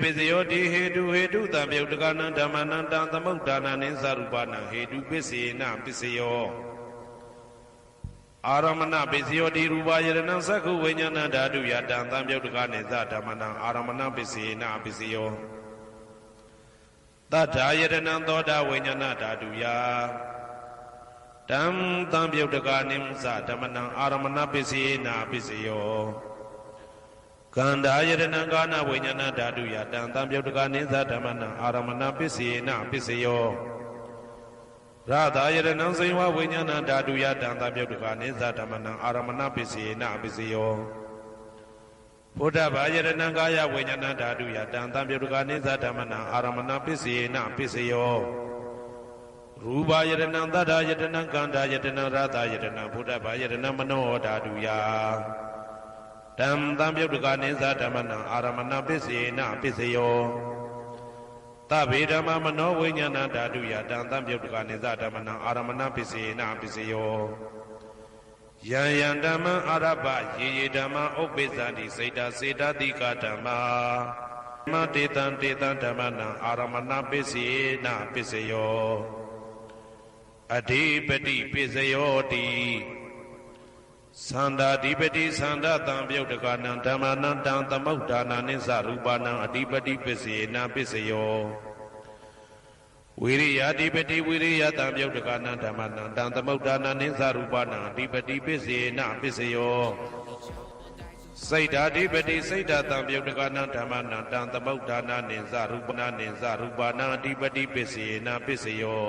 ပိစယောတိဟေတုဟေတုတံပြုတ်တကနံဓမ္မနံတံသမုဒ္ဒါနံနိသရူပနံဟေတုပစ္စေနပစ္စယောအာရမဏပစ္စယောတိရူပယရဏံသက္ခုဝိညာဏဓာတုယတံသံပြုတ်တကနိသဓမ္မနံအာရမဏပစ္စေနပစ္စယောတထာယရဏံသောတာဝိညာဏဓာတုယတံသံပြုတ်တကနိသဓမ္မနံအာရမဏပစ္စေနပစ္စယော ကန္တာယရဏံကာနဝိညာဏဓာတုယတံတံပြုတ်တကနိသဓမ္မနံအာရမဏပစ္စေနပစ္စယောရသာယရဏံဇိဝဝိညာဏဓာတုယတံတံပြုတ်တကနိသဓမ္မနံအာရမဏပစ္စေနပစ္စယောဘုဒ္ဓဘာယရဏံကာယဝိညာဏဓာတုယတံတံပြုတ်တကနိသဓမ္မနံအာရမဏပစ္စေနပစ္စယောရူပယရဏံသတ္တယတနံကန္တာယတနံရသယတနံဘုဒ္ဓဘာယရဏံမနောဓာတုယ တံတံပြုတ်တကနိသဓမ္မနံအာရမဏပစ္စေနပစ္စယောသဗ္ဗေဓမ္မမနောဝိညာဏဓာတုယတံတံပြုတ်တကနိသဓမ္မနံအာရမဏပစ္စေနပစ္စယောယံယံဓမ္မအာရပယေယေဓမ္မဥပ္ပိသန္တိစေတစေတတိကဓမ္မာမတေတံတေတံဓမ္မနံအာရမဏပစ္စေနပစ္စယောအဓိပတိပစ္စယောတိ သန္တာဓိပတိသန္တာတံပြုတ်တကနံဓမ္မနံတံသမုဋ္ဌာနာနိသရူပနံအဓိပတိပစ္စေနပစ္စယောဝိရိယဓိပတိဝိရိယတံပြုတ်တကနံဓမ္မနံတံသမုဋ္ဌာနာနိသရူပနံအဓိပတိပစ္စေနပစ္စယောစိတ်ဓာဓိပတိစိတ်ဓာတံပြုတ်တကနံဓမ္မနံတံသမုဋ္ဌာနာနိသရူပနံနိသရူပနံအဓိပတိပစ္စေနပစ္စယော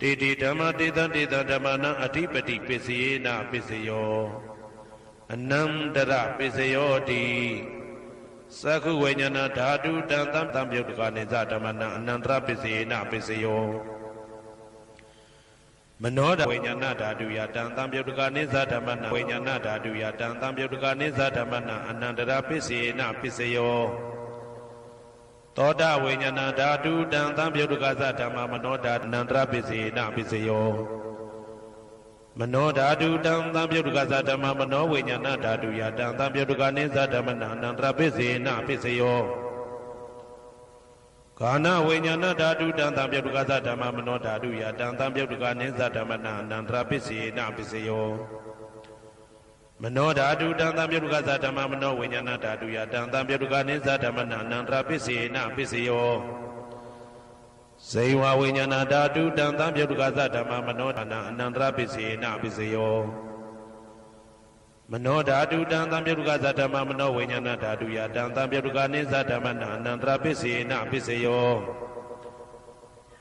တေတိဓမ္မတေတံတေတံဓမ္မနံအဓိပတိပစ္စယေနပစ္စယောအနန္တရပစ္စယောတိသက္ခုဝိညာဏဓာတုတံတံတံပြုတ်တကနေသဓမ္မနံအနန္တရပစ္စယေနပစ္စယောမနောဓဝိညာဏဓာတုယတံတံပြုတ်တကနေသဓမ္မနံဝိညာဏဓာတုယတံတံပြုတ်တကနေသဓမ္မနံအနန္တရပစ္စယေနပစ္စယော သောတာဝိညာဏဓာတုတံသံပြုတ်တကသဓမ္မမနောဓာနန္တရပစ္စေနပစ္စယောမနောဓာတုတံသံပြုတ်တကသဓမ္မမနောဝိညာဏဓာတုယတံသံပြုတ်တကနိသဓမ္မနန္တရပစ္စေနပစ္စယောကာနဝိညာဏဓာတုတံသံပြုတ်တကသဓမ္မမနောဓာတုယတံသံပြုတ်တကနိသဓမ္မနန္တရပစ္စေနပစ္စယော မနောဓာတုတံတံပြုတ်ကသဓမ္မမနောဝိညာဏဓာတုယတံတံပြုတ်ကနိသဓမ္မနအနန္တရပစ္စေနပစ္စယောဇေဝဝိညာဏဓာတုတံတံပြုတ်ကသဓမ္မမနောဓာနအနန္တရပစ္စေနပစ္စယောမနောဓာတုတံတံပြုတ်ကသဓမ္မမနောဝိညာဏဓာတုယတံတံပြုတ်ကနိသဓမ္မနအနန္တရပစ္စေနပစ္စယော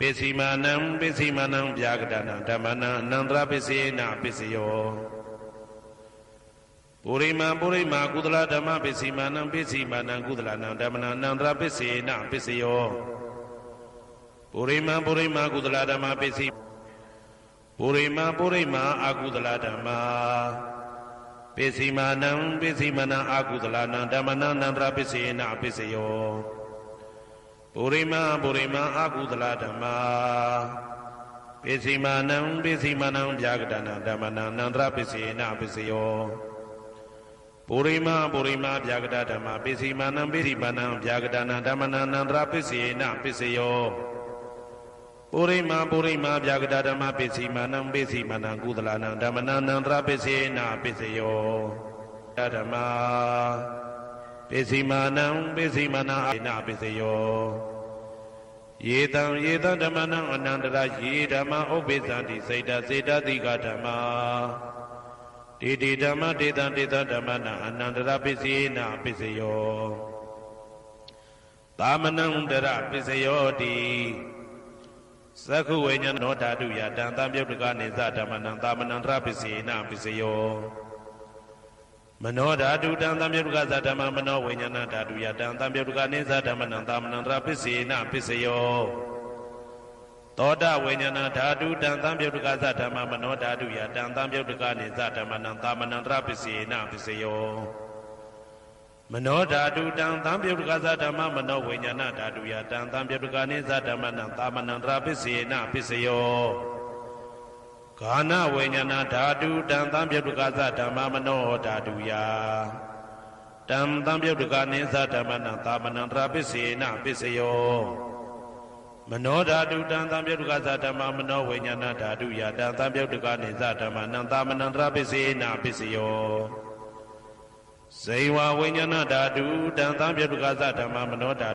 ပစ္စည်းမာနံပစ္စည်းမာနံဗျာကတနံဓမ္မနံအနန္တရပစ္စေနပစ္စယောပုရိမာပုရိမာကုသလဓမ္မပစ္စည်းမာနံပစ္စည်းမာနံကုသလနံဓမ္မနံအနန္တရပစ္စေနပစ္စယောပုရိမာပုရိမာကုသလဓမ္မပစ္စည်းပုရိမာပုရိမာအာကုသလဓမ္မာပစ္စည်းမာနံပစ္စည်းမာနံအာကုသလနံဓမ္မနံအနန္တရပစ္စေနပစ္စယော ပုရိမာပုရိမာအာကုသလဓမ္မာပစ္စည်းမာနံပစ္စည်းမာနံဗျာကတနံဓမ္မနံအနန္တရပစ္စေနပစ္စယောပုရိမာပုရိမာဗျာကတဓမ္မပစ္စည်းမာနံပစ္စည်းမာနံဗျာကတနံဓမ္မနံအနန္တရပစ္စေနပစ္စယောပုရိမာပုရိမာဗျာကတဓမ္မပစ္စည်းမာနံပစ္စည်းမာနံကုသလနံဓမ္မနံအနန္တရပစ္စေနပစ္စယောဓမ္မာ ပိစိမာနံပိစိမာနအိနာပိစယောယေတံယေတံဓမ္မနံအနန္တရယေဓမ္မဥပ္ပိသံတိစေတစေတတိကဓမ္မာတေတိဓမ္မတေတံတေတံဓမ္မနံအနန္တရပိစိနာပိစယောသာမဏံတရပိစယောတိသက္ခုဝိညာဏောဓာတုယတံတံပြုတ်တကနေသဓမ္မနံသာမဏံတရပိစိနာပိစယော မနောဓာတုတံသံယုတ်ကသဓမ္မမနောဝိညာဏဓာတုယတံသံယုတ်ကနေသဓမ္မနံသာမဏံတရပစ္စေနပစ္စယောသောတဝိညာဏဓာတုတံသံယုတ်ကသဓမ္မမနောဓာတုယတံသံယုတ်ကနေသဓမ္မနံသာမဏံတရပစ္စေနပစ္စယောမနောဓာတုတံသံယုတ်ကသဓမ္မမနောဝိညာဏဓာတုယတံသံယုတ်ကနေသဓမ္မနံသာမဏံတရပစ္စေနပစ္စယော ဂာနဝိညာဏဓာတုတံသံပြုတ်ကသဓမ္မမနောဓာတုယတံသံပြုတ်ကနိသဓမ္မနံသာမဏံတရာပစ္စေနပစ္စယောမနောဓာတုတံသံပြုတ်ကသဓမ္မမနောဝိညာဏဓာတုယတံသံပြုတ်ကနိသဓမ္မနံသာမဏံတရာပစ္စေနပစ္စယောဇေဝဝိညာဏဓာတုတံသံပြုတ်ကသဓမ္မမနောဓာ